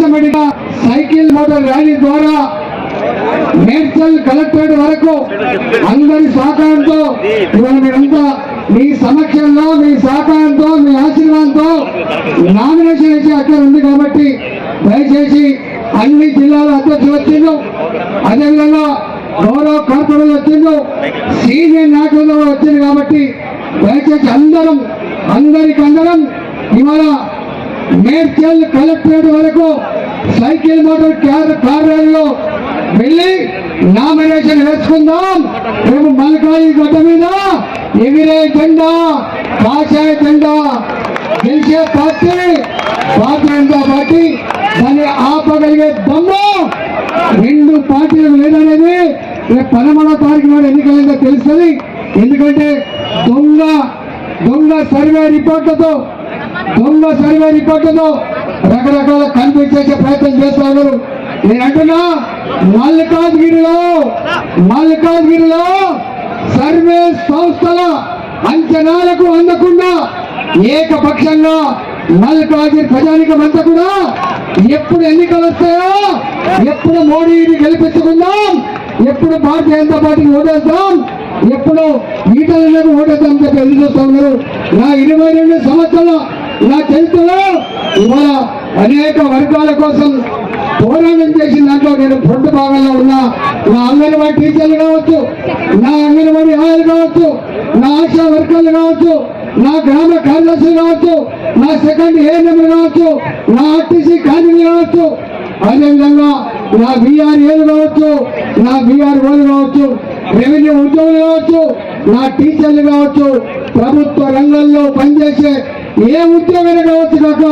Systematic cycle motor rally ద్వారా Medchal collectorate వరకు అందరి సహకారంతో ఇవాళ మీరంతా మీ సమక్షంలో మీ సహకారంతో మీ ఆశీర్వాదంతో నామినేషన్ వేసే అక్కడ ఉంది కాబట్టి దయచేసి అన్ని జిల్లాల అధ్యక్షులు వచ్చిండు అదేవిధంగా గౌరవ కార్పొరేట్లు వచ్చిండు సీనియర్ నాయకులు వచ్చింది కాబట్టి దయచేసి అందరం అందరికందరం ఇవాళ మేడ్చల్ కలెక్టరేట్ వరకు సైకిల్ మోటార్ కార్ కార్ వెళ్ళి నామినేషన్ వేసుకుందాం. మేము మల్కాయి గడ్డ మీద ఎగిరే జెండా కాషాయ జెండా గెలిచే పార్టీ భారతీయ జనతా పార్టీ దాన్ని ఆపగలిగే దమ్ము రెండు పార్టీలు లేదనేది రేపు పదమూడవ తారీఖు నాడు ఎన్నికలైందో తెలుస్తుంది. ఎందుకంటే దొంగ దొంగ సర్వే రిపోర్ట్లతో దొంగ సర్వే రిపోర్ట్లతో రకరకాల కన్ఫ్యూజ్ చేసే ప్రయత్నం చేస్తా ఉన్నారు. నేను అంటున్నా మల్లికాజ్గిరిలో మల్లికాజ్గిరిలో సర్వే సంస్థల అంచనాలకు అందకుండా ఏకపక్షంగా మల్లికాజ్గిరి ప్రజానికం అంతా కూడా ఎప్పుడు ఎన్నికలు వస్తాయో ఎప్పుడు మోడీని గెలిపించుకుందాం ఎప్పుడు భారతీయ జనతా పార్టీని ఓటేస్తాం ఎప్పుడు ఈటలకు ఓటేద్దాం చెప్పి ఎదురు చూస్తా ఉన్నారు. నా ఇరవై రెండు సంవత్సరాల నా చేస్తున్నా ఇవాళ అనేక వర్గాల కోసం పోరాటం చేసిన దాంట్లో నేను పొట్టు భాగంలో ఉన్నా నా అంగన్వాడీ టీచర్లు కావచ్చు నా అంగన్వాడీ ఆయాలు కావచ్చు నా ఆశా వర్కర్లు కావచ్చు నా గ్రామ కార్యదర్శులు కావచ్చు నా సెకండ్ ఏఎన్ఎంలు కావచ్చు నా ఆర్టీసీ కార్మికులు కావచ్చు అదేవిధంగా నా బీఆర్ఏలు కావచ్చు నా బీఆర్ ఓలు కావచ్చు రెవెన్యూ ఉద్యోగులు కావచ్చు నా టీచర్లు కావచ్చు ప్రభుత్వ రంగంలో పనిచేసే ఏ ఉద్యోగం కావచ్చు కాక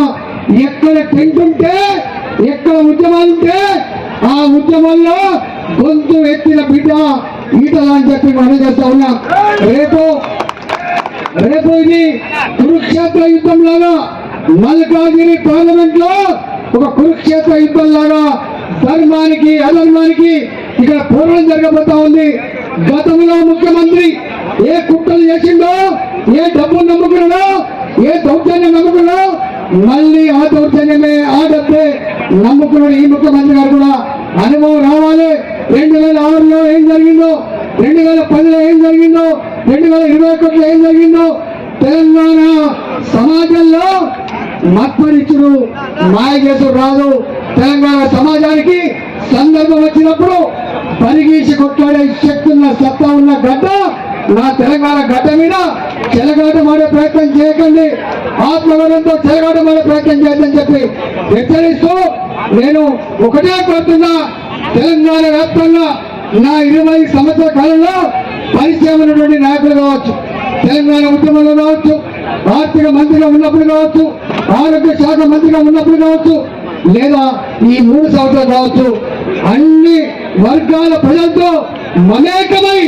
ఎక్కడ టెంట్ ఉంటే ఎక్కడ ఉద్యమాలు ఉంటే ఆ ఉద్యమంలో గొంతు ఎత్తిన బిడ్డ ఈటలా అని చెప్పి మనం చేస్తా ఉన్నా. రేపు రేపు ఇది కురుక్షేత్ర యుద్ధం లాగా మల్కాగిరి పార్లమెంట్లో ఒక కురుక్షేత్ర యుద్ధం లాగా ధర్మానికి అధర్మానికి ఇక్కడ పోరాటం జరగబోతా ఉంది. గతంలో ముఖ్యమంత్రి ఏ కుట్రలు చేసిండో ఏ డబ్బు నమ్ముకున్నాడో ఏ దౌర్జన్యం నమ్ముకున్నా మళ్ళీ ఆ దౌర్జన్యమే ఆ డబ్బే నమ్ముకున్నాడు ఈ ముఖ్యమంత్రి గారు కూడా అనుభవం రావాలి. రెండు వేల ఆరులో ఏం జరిగిందో రెండు వేల పదిలో ఏం జరిగిందో రెండు వేల ఇరవై ఒకటిలో ఏం జరిగిందో తెలంగాణ సమాజంలో మత్పరిచుడు మాయకేసుడు రాదు తెలంగాణ సమాజానికి సందర్భం వచ్చినప్పుడు పరిగీసి కొట్లాడే శక్తి ఉన్న సత్తా ఉన్న గడ్డ నా తెలంగాణ గడ్డ మీద చెలగాటమాడే ప్రయత్నం చేయకండి. ఆత్మగౌరవంతో చెలగాటమాడే ప్రయత్నం చేయొద్దని చెప్పి హెచ్చరిస్తూ నేను ఒకటే కోరుతున్నా తెలంగాణ వ్యాప్తంగా నా ఇరవై సంవత్సరాల కాలంలో పరిచయం ఉన్నటువంటి నాయకులు కావచ్చు తెలంగాణ ఉద్యమంలో కావచ్చు ఆర్థిక మంత్రిగా ఉన్నప్పుడు కావచ్చు ఆరోగ్య శాఖ మంత్రిగా ఉన్నప్పుడు కావచ్చు లేదా ఈ మూడు సంవత్సరాలు కావచ్చు అన్ని వర్గాల ప్రజలతో మమేకమై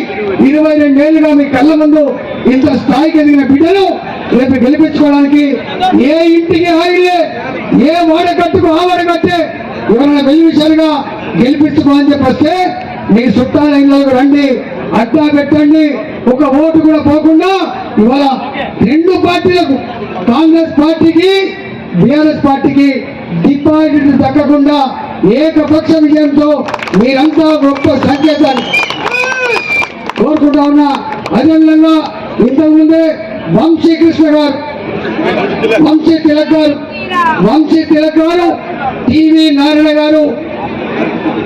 ఇరవై రెండేళ్ళుగా మీ కళ్ళ ముందు ఇంత స్థాయికి ఎదిగిన బిడ్డను రేపు గెలిపించుకోవడానికి ఏ ఇంటికి హాయిలే ఏ వాడకట్టుకు ఆ కట్టే ఎవరైనా వెయ్యి విషయాలుగా గెలిపించుకోవాలని చెప్పి మీ చుట్టాల ఇళ్ళకు రండి అడ్డా పెట్టండి ఒక ఓటు కూడా పోకుండా ఇవాళ రెండు పార్టీలకు కాంగ్రెస్ పార్టీకి బీఆర్ఎస్ పార్టీకి డిపాజిట్ దక్కకుండా ఏకపక్ష విజయంతో మీరంతా గొప్ప సంకేతాన్ని కోరుకుంటా ఉన్న. అదేవిధంగా ఇంతకుముందే వంశీకృష్ణ గారు వంశీ తిలక్ గారు వంశీ తిలక్ గారు టీవీ నారాయణ గారు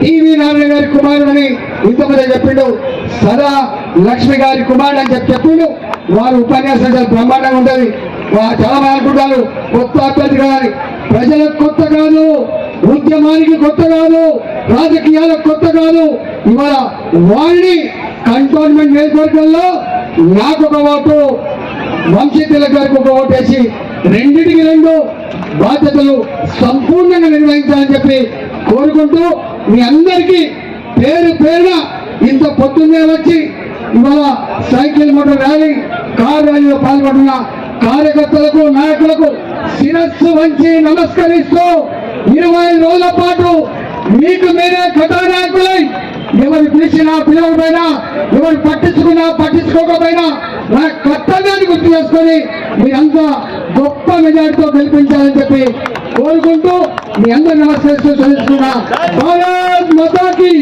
టీవీ నారాయణ గారి కుమారుడు అని ఇంతమంది చెప్పిండు. సదా లక్ష్మి గారి కుమారుడు అని చెప్పి చెప్పిండు. వారు ఉపన్యాసం చాలా బ్రహ్మాండంగా ఉంటుంది. చాలా మంది అనుకుంటారు. కొత్త అభ్యర్థి కాదని ప్రజలకు కొత్త కాదు. ఉద్యమానికి కొత్త కాదు రాజకీయాలకు కొత్త కాదు. ఇవాళ వాళ్ళని కంటోన్మెంట్ నియోజకవర్గంలో నాకు ఒక ఓటు వంశీ తిలక్ గారికి ఒక ఓటేసి రెండింటికి రెండు బాధ్యతలు సంపూర్ణంగా నిర్వహించాలని చెప్పి కోరుకుంటూ మీ అందరికీ పేరు పేరున ఇంత పొద్దున్నే వచ్చి ఇవాళ సైకిల్ మోటార్ ర్యాలీ కార్ ర్యాలీలో పాల్గొంటున్న కార్యకర్తలకు నాయకులకు శిరస్సు వంచి నమస్కరిస్తూ ఇరవై రోజుల పాటు మీకు మీరే కథానాయకులై ఎవరు పిలిచినా పిలవకపోయినా ఎవరు పట్టించుకున్నా పట్టించుకోకపోయినా నా కర్తవ్యాన్ని గుర్తు చేసుకొని మీరంతా గొప్ప మెజార్టీతో గెలిపించాలని చెప్పి కోరుకుంటూ మీ అందరూ నమస్కరిస్తూ తెలుసుకున్నా భారత్ మతాకి.